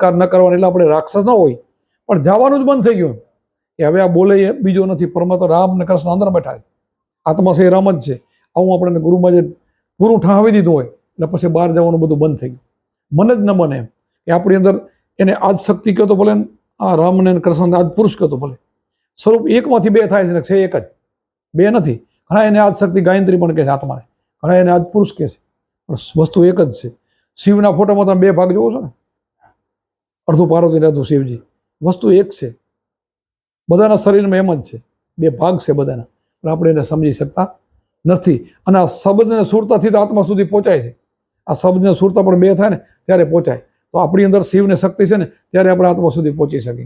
Car ન કરવાનો એટલે આપણે રાક્ષસ ન હોય. પણ જવાનું જ બંધ થઈ ગયું કે હવે આ બોલે બીજો નથી. પરમાત્મા રામ ને કૃષ્ણ અંદર બેઠા આત્મા છે રામ જ છે. આવું આપણને ગુરુમાં જે પૂરું ઠાવી દીધું હોય, એટલે પછી બહાર જવાનું બધું બંધ થઈ ગયું. મન જ ન બને એમ. કે આપણી અંદર એને આજ શક્તિ કહો તો ભલે આ રામને અને કૃષ્ણને આજ પુરુષ કહો તો ભલે. સ્વરૂપ એકમાંથી બે થાય છે ને છે એક જ. બે નથી. ઘણા એને આજ શક્તિ ગાયત્રી પણ કહે છે આત્માને. ઘણા એને આજ પુરુષ કહે છે. પણ વસ્તુ એક જ છે. શિવના ફોટામાં તમે બે ભાગ જોવો છો ને? અડધું પાર્વતી ને અડધું શિવજી. વસ્તુ એક છે. બધાના શરીરમાં એમ જ છે. બે ભાગ છે બધાના. પણ આપણે એને સમજી શકતા નથી. અને આ શબ્દને સુરતાથી તો આત્મા સુધી પહોંચાય છે. આ શબ્દને સુરતા પણ બે થાય ને, ત્યારે પહોંચાય. તો આપણી અંદર શિવને શક્તિ છે ને, ત્યારે આપણે આત્મા સુધી પહોંચી શકીએ.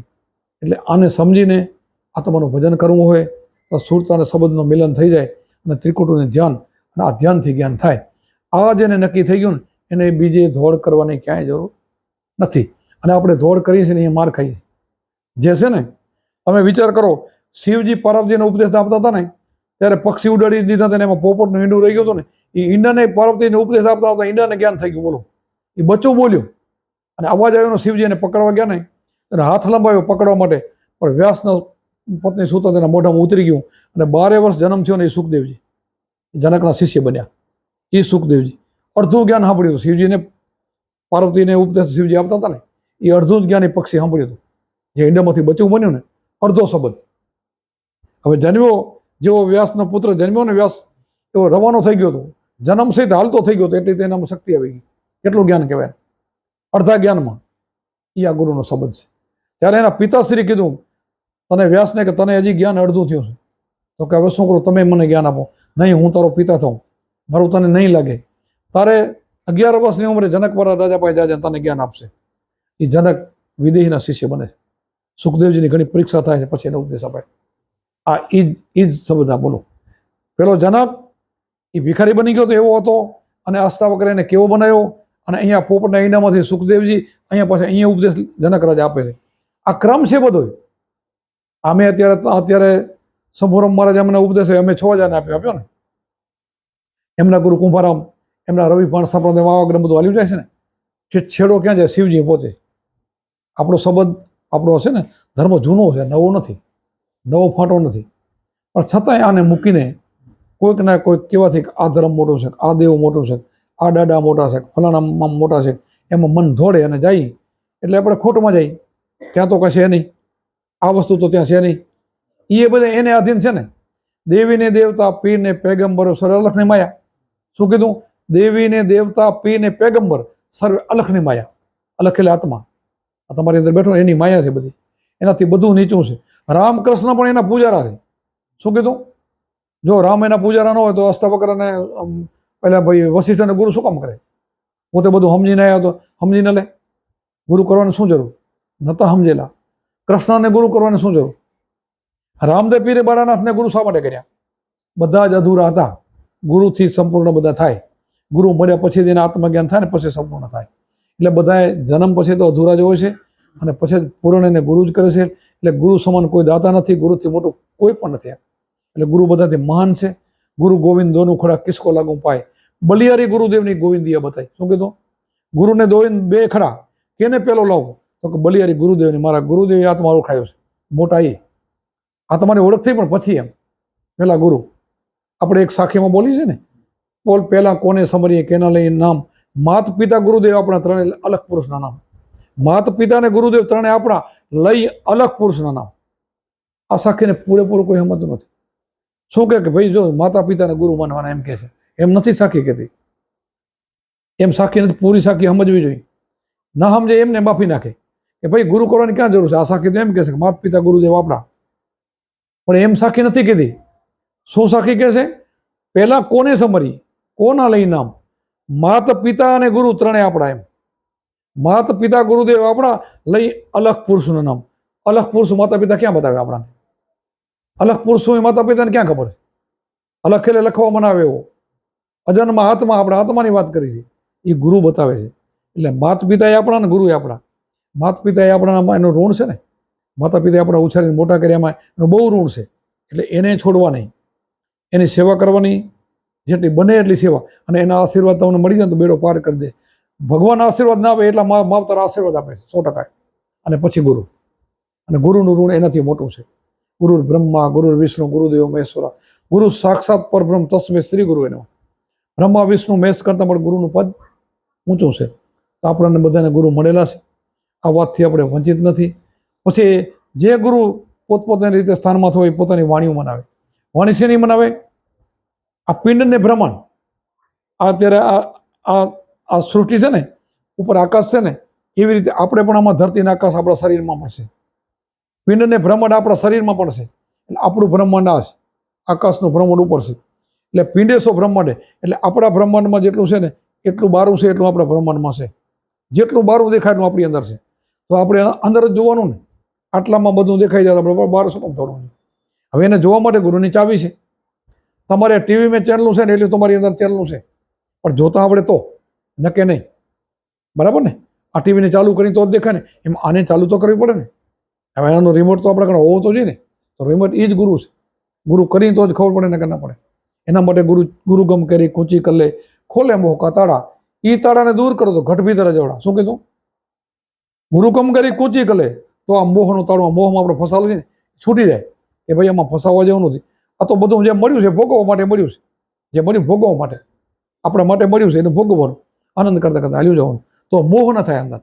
એટલે આને સમજીને આત્માનું ભજન કરવું હોય, તો સુરતા અને શબ્દનું મિલન થઈ જાય અને ત્રિકુટનું ધ્યાન અને આ ધ્યાનથી જ્ઞાન થાય. આ જેને નક્કી થઈ ગયું ને, એને બીજે ધોળ કરવાની ક્યાંય જરૂર નથી. અને આપણે ધોળ કરીએ છીએ ને એ માર ખાઈએ છીએ. જે છે ને, તમે વિચાર કરો, શિવજી પાર્વતીને ઉપદેશ આપતા હતા ને, ત્યારે પક્ષી ઉડાડી દીધા હતા ને, એમાં પોપટનું ઈંડું રહી ગયું હતું ને, એ ઈંડાને પાર્વતીને ઉપદેશ આપતા હતા, ઈંડાને જ્ઞાન થઈ ગયું, બોલો. એ બચ્ચું બોલ્યું. અને અવાજ આવ્યો શિવજી એને પકડવા ગયા ને અને હાથ લંબાવ્યો પકડવા માટે, પણ વ્યાસનો પત્ની સુતા તેના મોઢામાં ઉતરી ગયું અને બારે વર્ષ જન્મ થયો ને એ સુખદેવજી. જનકના શિષ્ય બન્યા. એ સુખદેવજી. અડધું જ્ઞાન સાંભળ્યું. શિવજીને પાર્વતીને ઉપદેશ શિવજી આપતા હતા ને એ અડધું જ જ્ઞાન પક્ષી સાંભળ્યું હતું. જે ઈંડામાંથી બચવું બન્યું ને, અડધો શબ્દ. હવે જન્મ્યો જેવો વ્યાસનો પુત્ર જન્મ્યો ને, વ્યાસ એવો રવાનો થઈ ગયો હતો. જન્મ સહિત હાલતો થઈ ગયો હતો, એટલી તેનામાં શક્તિ આવી ગઈ. કેટલું જ્ઞાન કહેવાય? અડધા જ્ઞાનમાં એ આ ગુરુનો સંબંધ છે. ત્યારે એના પિતાશ્રી કીધું, તને વ્યાસને કે તને હજી જ્ઞાન અડધું થયું છે. તો કે, હવે શું કરું? તમે મને જ્ઞાન આપો. નહીં, હું તારો પિતા થઉં. મારું તને નહીં લાગે. તારે અગિયાર વર્ષની ઉંમરે જનકવાળા રાજા પાસે જાજે તને જ્ઞાન આપશે. એ જનક વિદેહીના શિષ્ય બને છે. સુખદેવજીની ઘણી પરીક્ષા થાય છે, પછી એનો ઉપદેશ અપાય. આ ઈજ જ, ઈ જ શબ્દ બોલો. પેલો જનક એ ભિખારી બની ગયો તો એવો હતો, અને અષ્ટાવક્ર એને કેવો બનાવ્યો, અને અહીંયા પોપટના ઈનામાંથી સુખદેવજી અહીંયા પાછા અહીંયા ઉપદેશ જનક રાજા આપે છે. આ ક્રમ છે બધો. અમે અત્યારે અત્યારે સંભોરમ મહારાજ અમને ઉપદેશ અમે છ હજારને આપ્યો આપ્યો ને. એમના ગુરુ કુંભારામ, એમના રવિ ભાણ સંપ્રદાય વાવાગ્ર બધું હાલ્યું જાય છે ને. છેડો ક્યાં જાય, શિવજી પોતે. આપણો સંબંધ આપણો છે ને, ધર્મ જૂનો છે, નવો નથી, નવો ફાંટો નથી. પણ છતાંય આને મૂકીને કોઈક ના કોઈક કહેવાથી આ ધર્મ મોટો છે, આ દેવ મોટો છે, આ દાડા મોટા છે ફલાણામાં મોટા છે, એમાં મન ધોડે અને જાય. એટલે આપણે ખોટમાં જઈએ. ત્યાં તો કશે નહીં. આ વસ્તુ તો ત્યાં છે નહીં. એ બધા એને આધીન છે ને. દેવીને દેવતા, પીરને પેગંબરો સર્વે અલખની માયા. શું કીધું? દેવીને દેવતા, પીરને પેગંબર સર્વે અલખની માયા. અલખેલા આત્મા. આ તમારી અંદર બેઠો એની માયા છે બધી. એનાથી બધું નીચું છે. રામકૃષ્ણ પણ એના પૂજારા છે. શું કીધું? જો રામ એના પૂજારા ન હોય તો અષ્ટાવક્રને અને પહેલાં ભાઈ વશિષ્ઠને ગુરુ શું કામ કરે? પોતે બધું સમજીને આવ્યો તો સમજીને લે. ગુરુ કરવાની શું જરૂર? નતા સમજેલા. કૃષ્ણને ગુરુ કરવાની શું જરૂર? રામદેવ પીરે બાળાનાથને ગુરુ શા માટે કર્યા? બધા જ અધૂરા હતા. ગુરુથી સંપૂર્ણ બધા થાય. ગુરુ મળ્યા પછી એના આત્મજ્ઞાન થાય ને પછી સંપૂર્ણ થાય. એટલે બધાએ જન્મ પછી તો અધૂરા જ હોય છે અને પછી પૂર્ણ એને ગુરુ જ કરે છે. એટલે ગુરુ સમાન કોઈ દાતા નથી, ગુરુથી મોટું કોઈ પણ નથી એટલે ગુરુ બધાથી મહાન છે. ગુરુ ગોવિંદ દોનું ખોડા કિસકો લાગુ પાય. બલિયારી ગુરુદેવની ગોવિંદીએ બતાવી. શું કીધું? ગુરુને દોવિંદ બે ખરા. કેને પેલો લાવો તો કે બલિયારી ગુરુદેવની, મારા ગુરુદેવે આત્મા ઓળખાયો છે. મોટા એ આ તમારી ઓળખ પણ પછી એમ. પેલા ગુરુ. આપણે એક સાખીમાં બોલી છે ને? બોલ પહેલાં કોને સમરીએ કેના લઈ નામ. માત પિતા ગુરુદેવ આપણા ત્રણે અલગ પુરુષના નામ. માત પિતા અને ગુરુદેવ ત્રણે આપણા લઈ અલગ પુરુષના નામ. આ સાખીને પૂરેપૂરું કોઈ સમજતું નથી. શું કે ભાઈ જો માતા પિતાને ગુરુ માનવાના એમ કહે છે. એમ નથી સાખી કહેતી. એમ સાખી નથી, પૂરી સાખી સમજવી જોઈએ. ના સમજે એમને માફી નાખે. કે ભાઈ ગુરુ કરવાની ક્યાં જરૂર છે? આ સાખી તો એમ કહેશે કે માત પિતા ગુરુદેવ આપણા. પણ એમ સાખી નથી કીધી શું સાખી કહેશે પહેલાં કોને સમરી કોના લઈ નામ? માત પિતા અને ગુરુ ત્રણે આપણા એમ. માત પિતા, ગુરુદેવ આપણા, લઈ અલગ પુરુષનું નામ. અલગ પુરુષ માતા પિતા ક્યાં બતાવે આપણાને? અલગ પુરુષ એ માતા પિતાને ક્યાં ખબર છે? અલગ એટલે લખવા મનાવે એવો. અજન્મ આત્મા આપણે આત્માની વાત કરી છે. એ ગુરુ બતાવે છે. એટલે માત પિતાએ આપણા ને ગુરુએ આપણા. માત પિતાએ આપણામાં એનો ઋણ છે ને? માતા પિતાએ આપણા ઉછારીને મોટા કર્યામાં એનું બહુ ઋણ છે. એટલે એને છોડવા નહીં. એની સેવા કરવાની જેટલી બને એટલી સેવા. અને એના આશીર્વાદ તમને મળી જાય તો બેડો પાર કરી દે. ભગવાન આશીર્વાદ ના આપે એટલા માવતર આશીર્વાદ આપે સો ટકા. અને પછી ગુરુ. અને ગુરુનું ઋણ એનાથી મોટું છે. ગુરુ બ્રહ્મા, ગુરુ વિષ્ણુ, ગુરુદેવ, મહેશ્વરા. ગુરુ સાક્ષાત પરબ્રહ્મ તસ્મે શ્રી ગુરુ એનો. બ્રહ્મા, વિષ્ણુ, મહેશ કરતાં પણ ગુરુનું પદ ઊંચું છે. તો આપણને બધાને ગુરુ મળેલા છે. આ વાતથી આપણે વંચિત નથી. પછી જે ગુરુ પોતપોતાની રીતે સ્થાનમાં હોય પોતાની વાણીઓ મનાવે. વાણી શેની મનાવે? આ પિંડ ને બ્રહ્માંડ આ અત્યારે આ આ સૃષ્ટિ છે ને, ઉપર આકાશ છે ને, એવી રીતે આપણે પણ આમાં ધરતીના આકાશ આપણા શરીરમાં પડશે પિંડને ભ્રમણ આપણા શરીરમાં પડશે એટલે આપણું બ્રહ્માંડ આ છે. આકાશનું ભ્રમણ ઉપર છે. એટલે પિંડેશો બ્રહ્માંડે એટલે આપણા બ્રહ્માંડમાં જેટલું છે ને, એટલું બારું છે, એટલું આપણા બ્રહ્માંડમાં છે. જેટલું બારું દેખાય એટલું આપણી અંદર છે. તો આપણે અંદર જ જોવાનું ને. આટલામાં બધું દેખાઈ જાય આપણે બાર શું કામ થોડું હવે એને જોવા માટે ગુરુની ચાવી છે. તમારે ટીવીમાં ચેનલું છે ને એટલે તમારી અંદર ચેનલું છે. પણ જોતા આપણે તો નકે નહીં. બરાબર ને? આ ટીવીને ચાલુ કરી તો જ દેખાય ને. એમ આને ચાલુ તો કરવી પડે ને. હવે એનો રિમોટ તો આપણે કણે હોવો તો જોઈએ ને. તો રિમોટ એ જ ગુરુ છે. ગુરુ કરીને તો જ ખબર પડે ને કે ના પડે. એના માટે ગુરુ ગુરુગમ કરી કૂંચી કલે ખોલે મોકા તાળા. એ તાળાને દૂર કરો તો ઘટ ભીતર જવડા શું કીધું? ગુરુકમ કરી કૂંચી કલે તો આ મોહનું તાળું મોહમાં આપણે ફસાયેલ છે ને. છૂટી જાય. કે ભાઈ આમાં ફસાવવા જેવું નથી. આ તો બધું જે મળ્યું છે, ભોગવવા માટે મળ્યું છે. જે મળ્યું ભોગવવા માટે. આપણા માટે મળ્યું છે, એને ભોગવવાનું. આનંદ કરતાં કરતાં હાલ્યું જવાનું. તો મોહ ન થાય અંદર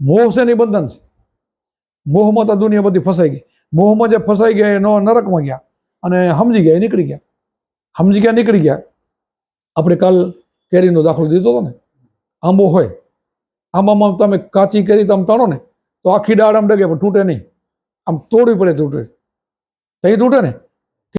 મોહ છે ને બંધન છે. મોહમાં તો દુનિયા બધી ફસાઈ ગઈ. મોહમાં જે ફસાઈ ગયા એનો નરકમાં ગયા. અને સમજી ગયા, એ નીકળી ગયા. સમજી ગયા, નીકળી ગયા. આપણે કાલ કેરીનો દાખલો દીધો હતો ને. આંબો હોય. આંબામાં તમે કાચી કેરી તમે તણો ને, તો આખી ડાળ આમ ડગે, પણ તૂટે નહીં. આમ તોડવી પડે તૂટે. તો તૂટે ને?